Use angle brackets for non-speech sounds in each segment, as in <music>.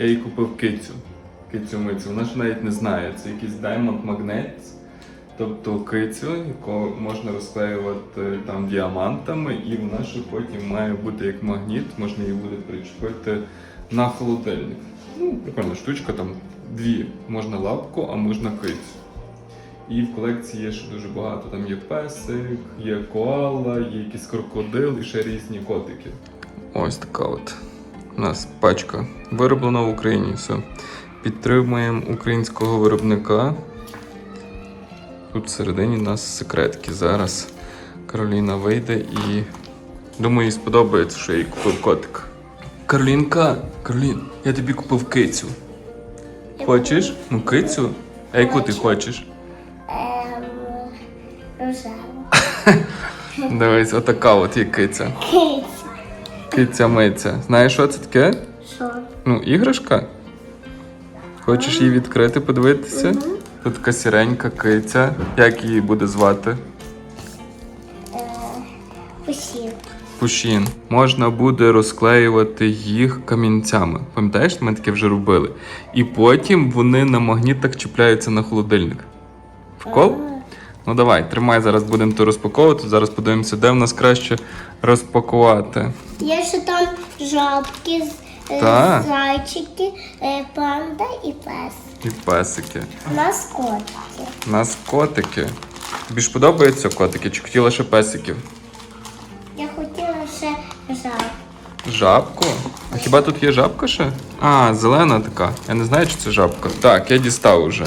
Я їй купив кицю. Кицю мицю. Вона ж навіть не знає. Це якийсь Diamond Magnet. Тобто кицю, яку можна розклеювати там діамантами, і вона ще потім має бути як магніт, можна її буде причепити на холодильник. Ну, прикольна штучка, там дві. Можна лапку, а можна кицю. І в колекції є ще дуже багато. Там є песик, є коала, є якийсь крокодил і ще різні котики. Ось така от у нас пачка. Вироблена в Україні. Все. Підтримуємо українського виробника. Тут всередині у нас секретки. Зараз Кароліна вийде і думаю, їй сподобається, що я їй купив котик. Каролінка, Каролін, я тобі купив кицю. Хочеш? Ну, кицю? А яку ти хочеш? Ем, рожева. <laughs> Дивись, отака от є киця. Киця. Киця миця. Знаєш, що це таке? Що? Ну, іграшка. Хочеш її відкрити, подивитися? Тут така сіренька киця. Як її буде звати? Усі. Пушін. Можна буде розклеювати їх камінцями. Пам'ятаєш, ми таке вже робили. І потім вони на магнітах чіпляються на холодильник. Вкол? Ну давай, тримай, зараз будемо то розпаковувати. Зараз подивимося, де в нас краще розпакувати. Є ще там жабки, з- е, Так. зайчики, е, панда і пес. І песики. У нас котики. У нас котики. Тобі ж подобаються котики? Чи хотіла ще песиків? Я хотіла ще жаб. Жабку? А хіба тут є жабка ще? А, зелена така. Я не знаю, чи це жабка. Так, я дістав уже.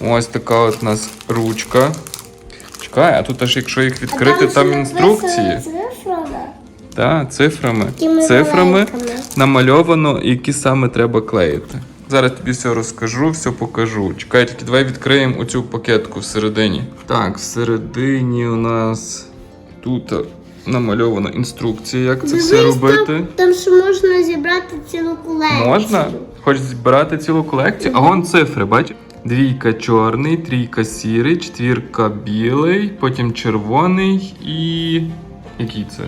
Ось така от у нас ручка. Чекай, а тут аж якщо їх відкрити, там інструкції. цифрами. Так, цифрами. Цифрами намальовано, які саме треба клеїти. Зараз тобі все розкажу, все покажу. Чекай, тільки давай відкриємо оцю пакетку всередині. Так, всередині у нас тут намальована інструкція, як це все робити. Там, там ще можна зібрати цілу колекцію. Можна? Хочеш збирати цілу колекцію? А вон цифри, бач? Двійка чорний, трійка сірий, четвірка білий, потім червоний і. Який це?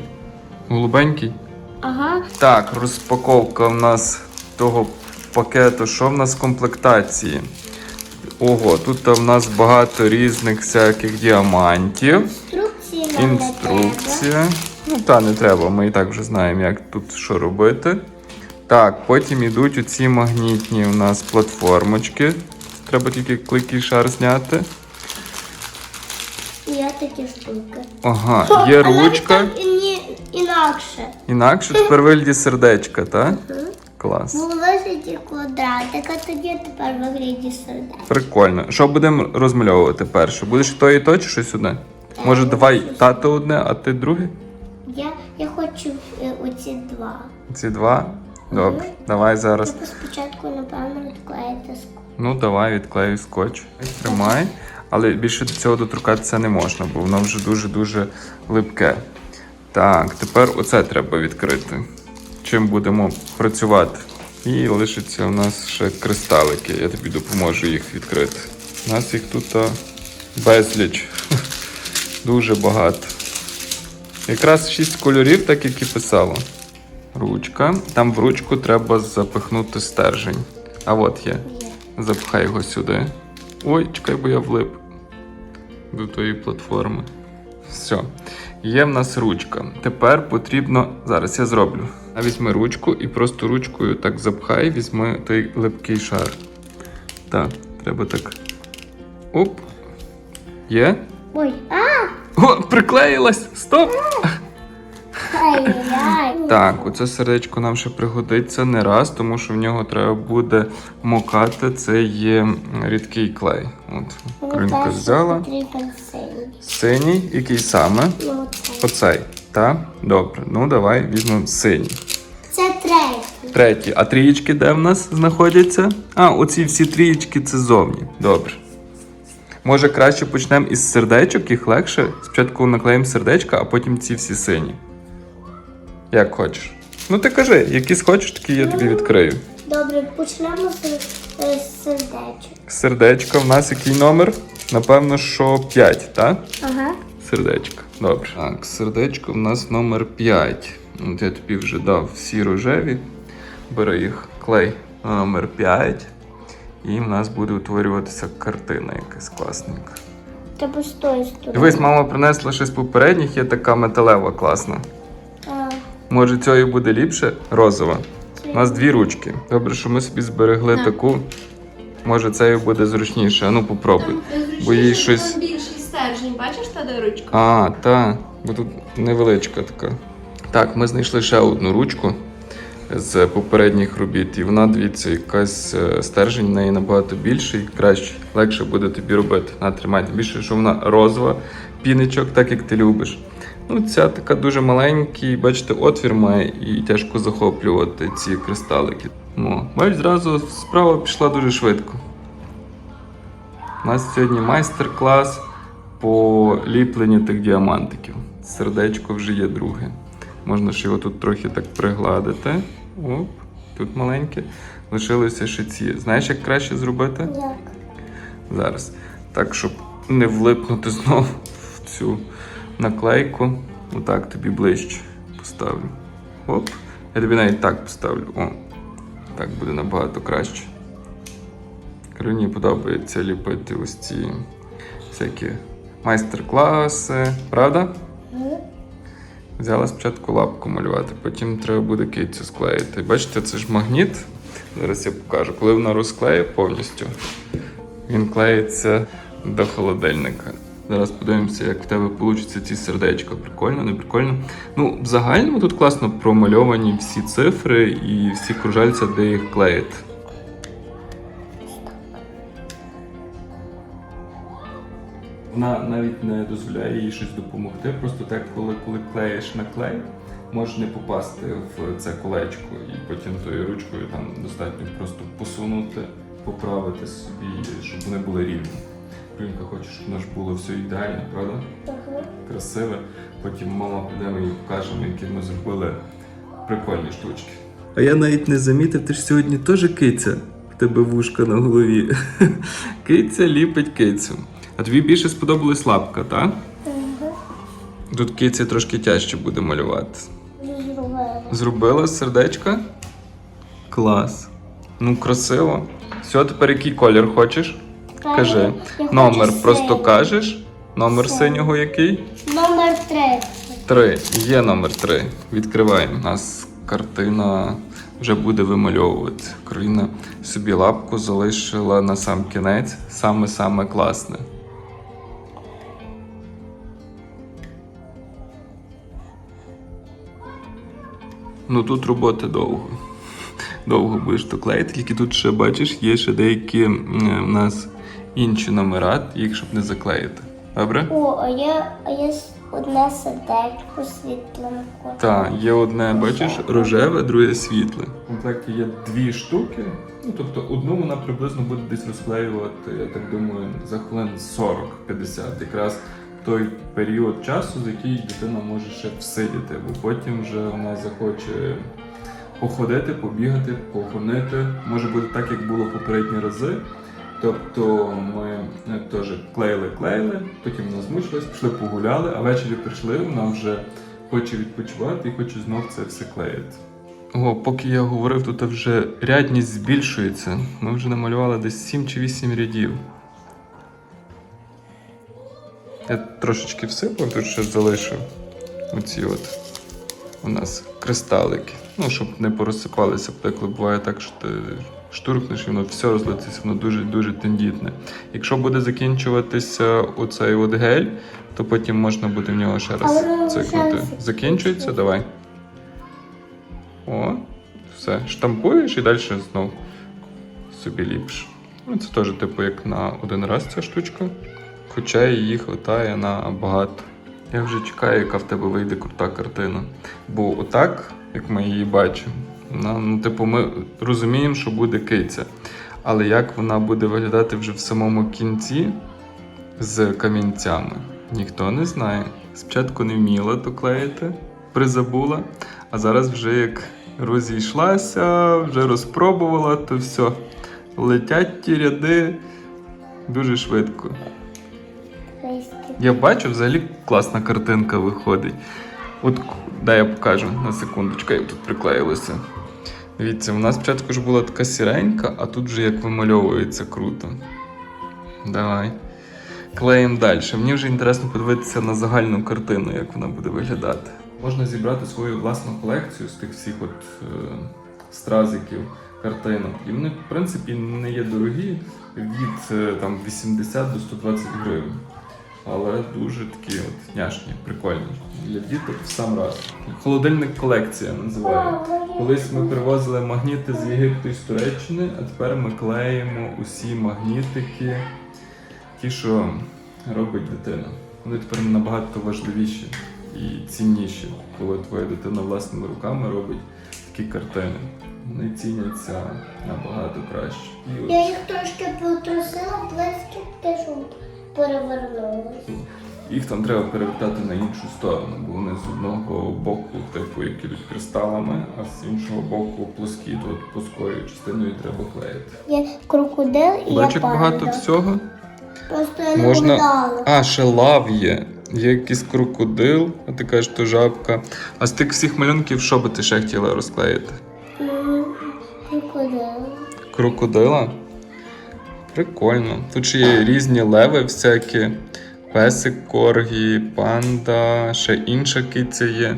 Голубенький? Ага. Так, розпаковка в нас того пакету. Що в нас в комплектації? Ого, тут в нас багато різних всяких діамантів. Інструкції. Інструкція. Ну, та не треба, ми і так вже знаємо, як тут що робити. Так, потім йдуть оці магнітні у нас платформочки. Треба тільки кликий шар зняти. Є такі штуки. Ага, є ручка. інакше. Інакше тепер вигляді сердечка, так? Клас. Було вигляді квадратик, а тоді тепер вигляді сердечко. Прикольно. Що будемо розмальовувати перше? Будеш то і то чи щось одне? Може, давай тато одне, а ти друге? Я, я хочу е, оці два. Ці два? Добре. Давай зараз. Треба спочатку, напевно, відклеїти скло. Ну, давай відклею скотч. Тримай. Але більше до цього доторкатися не можна, бо воно вже дуже-дуже липке. Так, тепер оце треба відкрити. Чим будемо працювати? І лишиться у нас ще кристалики. Я тобі допоможу їх відкрити. У нас їх тут безліч. <laughs> Дуже багато. Якраз шість кольорів, так як і писало. Ручка. Там в ручку треба запихнути стержень. А от є. Запхай його сюди. Ой, чекай, бо я влип до тої платформи. Все. Є в нас ручка. Тепер потрібно. Зараз я зроблю. А візьми ручку і просто ручкою так запхай, візьми той липкий шар. Так, треба так. Оп. Є? Ой, а! О, приклеїлась! Стоп! Так, оце сердечко нам ще пригодиться не раз, тому що в нього треба буде мокати. Це є рідкий клей. От, Кринка взяла. Синій. Синій, який саме? Ну. Оцей. Так? Добре. Ну давай візьмемо синій. Це третій. Третій. А трієчки де в нас знаходяться? А, оці всі трієчки це зовні. Добре. Може краще почнемо із сердечок, їх легше. Спочатку наклеїмо сердечка, а потім ці всі сині. Як хочеш. Ну ти кажи, які схочеш, такі я тобі відкрию. Добре, почнемо з, е, сердечок. Сердечко в нас який номер? Напевно, що 5, так? Ага. Сердечко. Добре. Так, сердечко в нас номер 5. От я тобі вже дав всі рожеві. Бери їх, клей номер 5. І в нас буде утворюватися картина якась класненька. Треба з тої сторони. Дивись, мама принесла ще з попередніх, є така металева класна. Може, цієї буде ліпше? Розова. У нас дві ручки. Добре, що ми собі зберегли На. таку. Може, цією буде зручніше. А ну попробуй. Там зручніше, Бо їй що щось- Там більший стержень, бачиш та де ручка? А, та, бо тут невеличка така. Так, ми знайшли ще одну ручку з попередніх робіт, і вона, дивіться, якась е, стержень в неї набагато більший, краще, легше буде тобі робити. На, тримай. Тим більше, що вона розова, піничок, так як ти любиш. Ну, ця така дуже маленький, бачите, отвір має і тяжко захоплювати ці кристалики. Ну, бач, зразу справа пішла дуже швидко. У нас сьогодні майстер-клас по ліпленню тих діамантиків. Сердечко вже є друге. Можна ж його тут трохи так пригладити. Оп, тут маленьке. Лишилися ще ці. Знаєш, як краще зробити? як? Зараз. Так, щоб не влипнути знову в цю наклейку. Отак тобі ближче поставлю. Оп. Я тобі навіть так поставлю. О, так буде набагато краще. Карині подобається ліпити ось ці всякі майстер-класи, правда? Взяла спочатку лапку малювати, потім треба буде кицю склеїти. Бачите, це ж магніт. Зараз я покажу. Коли вона розклеє повністю, він клеїться до холодильника. Зараз подивимося, як в тебе вийде ці сердечка. Прикольно, не прикольно. Ну, в загальному тут класно промальовані всі цифри і всі кружальця, де їх клеїти. Вона навіть не дозволяє їй щось допомогти. Просто так, коли, коли клеїш на клей, можеш не попасти в це колечко, і потім тою ручкою там достатньо просто посунути, поправити собі, щоб вони були рівні. Ринка хоче, щоб воно ж було все ідеально, правда? Ага. Красиве. Потім мама підемо і покажемо, які ми зробили прикольні штучки. А я навіть не замітив, ти ж сьогодні теж киця. В тебе вушка на голові. <laughs> Киця ліпить кицю. А тобі більше сподобалась лапка, так? Ага. Тут киці трошки тяжче буде малювати. Зробила. Зробила сердечко? Клас. Ну, красиво. Все, тепер який колір хочеш? Кажи. Я хочу Номер просто синій. кажеш. Номер Синій. синього який? Номер три. Три. Є номер три. Відкриваємо. У нас картина вже буде вимальовувати. Кароліна собі лапку залишила на сам кінець. Саме-саме класне. Ну тут роботи довго. Довго будеш то клеїти, тільки тут ще бачиш, є ще деякі м, у нас інші номера, їх щоб не заклеїти. Добре? О, а є, а є одне сердечко світленько. Так, є одне, бачиш, рожеве, друге світле. В комплекті є дві штуки. Ну, тобто одну вона приблизно буде десь розклеювати, я так думаю, за хвилин 40-50. Якраз той період часу, за який дитина може ще всидіти, бо потім вже вона захоче походити, побігати, погонити. Може бути так, як було попередні рази. Тобто ми е, теж клеїли, клеїли, потім вона змучилась, пішли погуляли, а ввечері прийшли, вона вже хоче відпочивати і хоче знов це все клеїти. О, поки я говорив, тут вже рядність збільшується. Ми вже намалювали десь 7 чи 8 рядів. Я трошечки всипав, тут ще залишив оці от у нас кристалики. Ну, щоб не порозсипалися, бо буває так, що ти штурхнеш і воно все розлетиться, воно дуже-дуже тендітне. Якщо буде закінчуватися оцей от гель, то потім можна буде в нього ще раз цикнути. закінчується. Давай. О, все. Штампуєш і далі знов собі ліпш. Ну, це теж, типу, як на один раз ця штучка. Хоча її хватає на багато. Я вже чекаю, яка в тебе вийде крута картина. Бо отак, як ми її бачимо, ну, типу, ми розуміємо, що буде киця. Але як вона буде виглядати вже в самому кінці з камінцями, ніхто не знає. Спочатку не вміла то клеїти, призабула, а зараз вже як розійшлася, вже розпробувала, то все. Летять ті ряди дуже швидко. Я бачу, взагалі класна картинка виходить. От дай я покажу на секундочку, як тут приклеїлося. Дивіться, у нас спочатку ж була така сіренька, а тут вже як вимальовується круто. Давай. Клеїмо далі. Мені вже інтересно подивитися на загальну картину, як вона буде виглядати. Можна зібрати свою власну колекцію з тих всіх от е, стразиків, картинок. І вони, в принципі, не є дорогі від е, там, 80 до 120 гривень. Але дуже такі от няшні, прикольні. Для діток в сам раз. Холодильник колекція називає. Колись ми привозили магніти з Єгипту і з Туреччини, а тепер ми клеїмо усі магнітики, ті, що робить дитина. Вони тепер набагато важливіші і цінніші, коли твоя дитина власними руками робить такі картини. Вони ціняться набагато краще. І от Я їх трошки потрусила, плески теж перевернулись. Їх там треба перевертати на іншу сторону, бо вони з одного боку, типу, як кристалами, а з іншого боку плоскі, то от плоскою частиною треба клеїти. Є крокодил і Бачиш, я багато панда. всього. Просто я не Можна-. А, ще лав є. Є якийсь крокодил, а ти кажеш, то жабка. А з тих всіх малюнків, що би ти ще хотіла розклеїти? М, Крокодил. Крокодила? Прикольно. Тут ще є різні леви всякі. Песик, коргі, панда, ще інша киця є.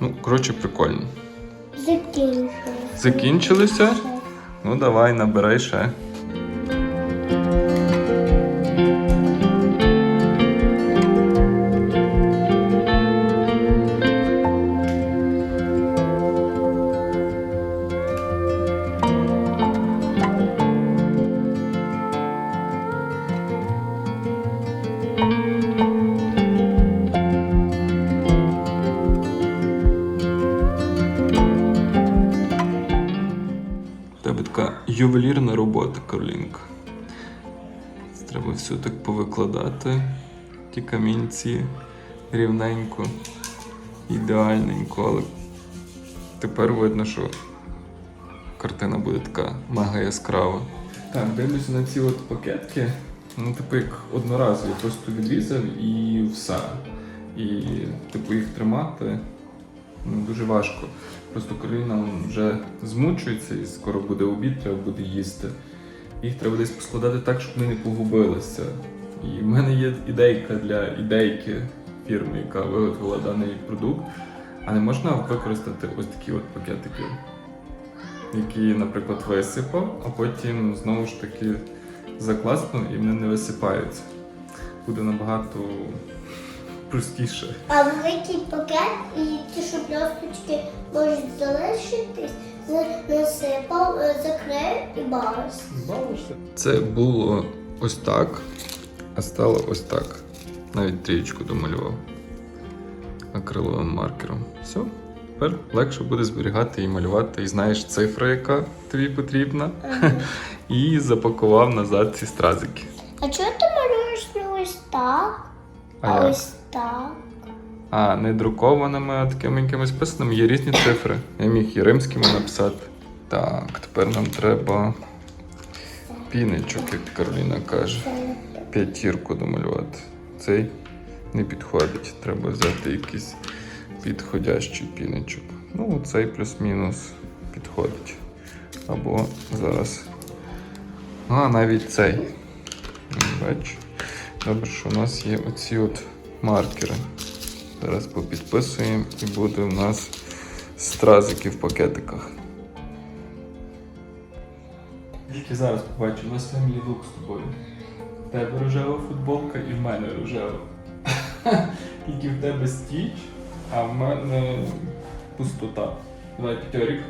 Ну, коротше, прикольно. Закінчилися. Закінчилися? Ну, давай, набирай ще. Ювелірна робота, Каролінка. Це Треба все так повикладати. Ті камінці рівненько, ідеальненько, але тепер видно, що картина буде така мега яскрава. Так, дивлюся на ці от пакетки. Ну, типу, як одноразові, просто відрізав і все. І, типу, їх тримати дуже важко. Просто Кароліна вже змучується і скоро буде обід, треба буде їсти. Їх треба десь поскладати так, щоб вони не погубилися. І в мене є ідейка для ідейки фірми, яка виготовила даний продукт. А не можна використати ось такі от пакетики, які, наприклад, висипав, а потім знову ж таки закласнув і вони не висипаються. Буде набагато простіше. А великий пакет і ті, що блісточки можуть залишитись, насипав, е, закрив і бавився. Це було ось так, а стало ось так. Навіть трієчку домалював акриловим маркером. Все. Тепер легше буде зберігати і малювати, і знаєш цифра, яка тобі потрібна. <laughs> І запакував назад ці стразики. А чого ти малюєш не ось так, А а, ось так? А, не друкованими, а такими якимись писаними є різні цифри. Я міг і римськими написати. Так, тепер нам треба піничок, як Кароліна каже. п'ятірку домалювати. Цей не підходить. Треба взяти якийсь підходящий піничок. Ну, цей плюс-мінус підходить. Або зараз. А, навіть цей. Бач. Добре, що у нас є оці от маркери. Зараз попідписуємо і буде у нас стразики в пакетиках. Тільки зараз побачу, у нас family look з тобою. В тебе рожева футболка і в мене рожева. <laughs> Тільки в тебе стіч, а в мене пустота. Давай п'ятьорік.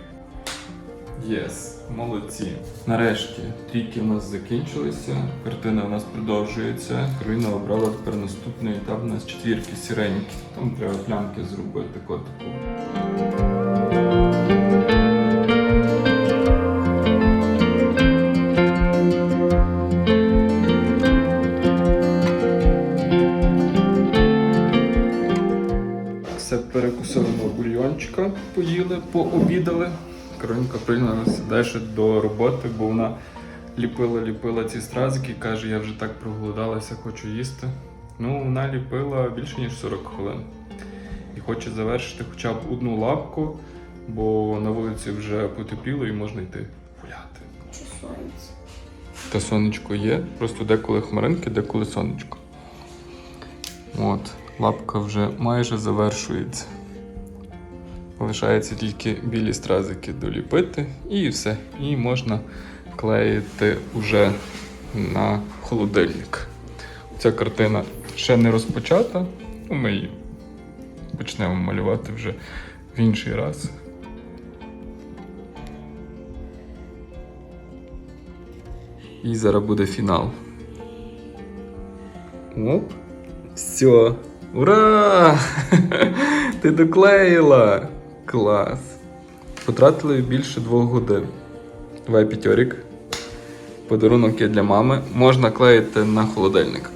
Єс, молодці. Нарешті трійки в нас закінчилися, картина у нас продовжується. Кароліна обрала тепер наступний етап у нас четвірки сіренькі. Там треба плямки зробити котику. Все перекусили ми бульйончика, поїли, пообідали. Прийняла нас далі до роботи, бо вона ліпила-ліпила ці стразики, каже, я вже так проголодалася, хочу їсти. Ну, вона ліпила більше ніж 40 хвилин. І хоче завершити хоча б одну лапку бо на вулиці вже потепліло і можна йти гуляти. Чи сонце? Та сонечко є, просто деколи хмаринки, деколи сонечко. От, лапка вже майже завершується. Лишається тільки білі стразики доліпити і все. І можна клеїти уже на холодильник. Ця картина ще не розпочата, ну, ми її почнемо малювати вже в інший раз. І зараз буде фінал. Оп. Все. Ура! <laughs> Ти доклеїла! Клас! Потратили більше двох годин. Давай п'ятьорік. Подарунок є для мами. Можна клеїти на холодильник.